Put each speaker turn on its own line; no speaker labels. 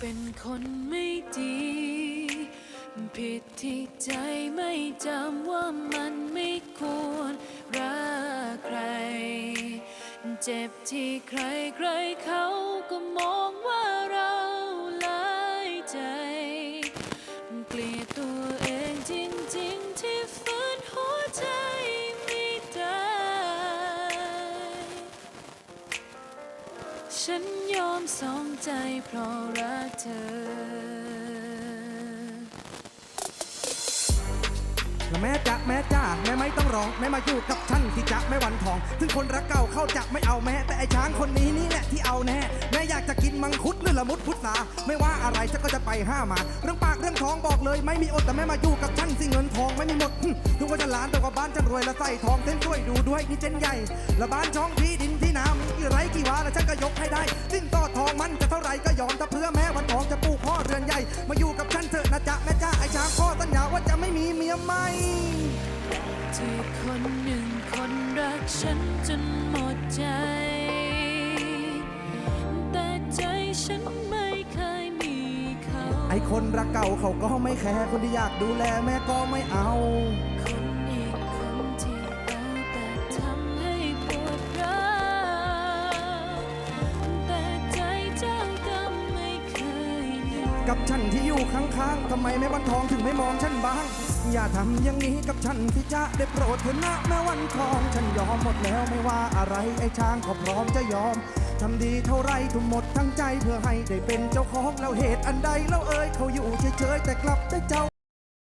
เป็นคนไม่ดี ผิดที่ใจไม่จำว่ามันไม่ควรรักใคร เจ็บที่ใครใครเขาก็มอง ฉันยอมสองใจเพราะรักเธอ
แล้วแม่จะแม่จ้าแม่ไม่ต้องร้องแม่มาอยู่กับฉันที่จะไม่หวันทอง ถึงคนรักเก่าเข้าจะไม่เอาแม่แต่ไอ้ช้างคนนี้นี่แหละที่เอาแน่แม่ มังคุดหรือละมุดพุทราไม่ว่าอะไรฉันก็จะไปห้ามา เรื่องปากเรื่องท้องบอกเลย ไม่มีอดแต่แม่มาอยู่กับฉันสิเงินทองไม่มีหมดถึงว่าจะล้านแต่ว่าบ้านฉันรวยและใส่ทองเส้นช่วยดูด้วยนี่เจนใหญ่และบ้านช่องที่ดินที่นามีกี่ไรกี่วาแล้วฉันก็ยกให้ได้สิ้นต่อทองมันจะเท่าไหรก็ยอมถ้าเพื่อแม่วันทองจะปลูกพ่อเรือนใหญ่ มาอยู่กับฉันเถอะนะจ๊ะแม่จ้าไอ้ช้างพ่อสัญญาว่าจะไม่มีเมียใหม่
ที่คนหนึ่งคนรักฉันจนหมดใจ
อ้คนรักเก่าเขาก็ไม่แคร์คนที่อยากดูแลแม่ก็ไม่เอา
คนอีกคนที่เอาแต่ทำให้ปวดร้าวแต่ใจเจ้าก็ไม่เคยลืม
กับฉันที่อยู่ข้างๆทำไมแม่วันทองถึงไม่มองฉันบ้าง อย่าทำอย่างนี้กับฉันที่จะได้โปรดเถอะนะแม่วันทอง ฉันยอมหมดแล้วไม่ว่าอะไรไอ้ช้างก็พร้อมจะยอม ทำดีเท่าไรทุ่มหมดทั้งใจเพื่อให้ได้เป็นเจ้าของแล้วเหตุอันใดแล้วเอ่ยเขาอยู่เฉยๆแต่กลับได้เจ้า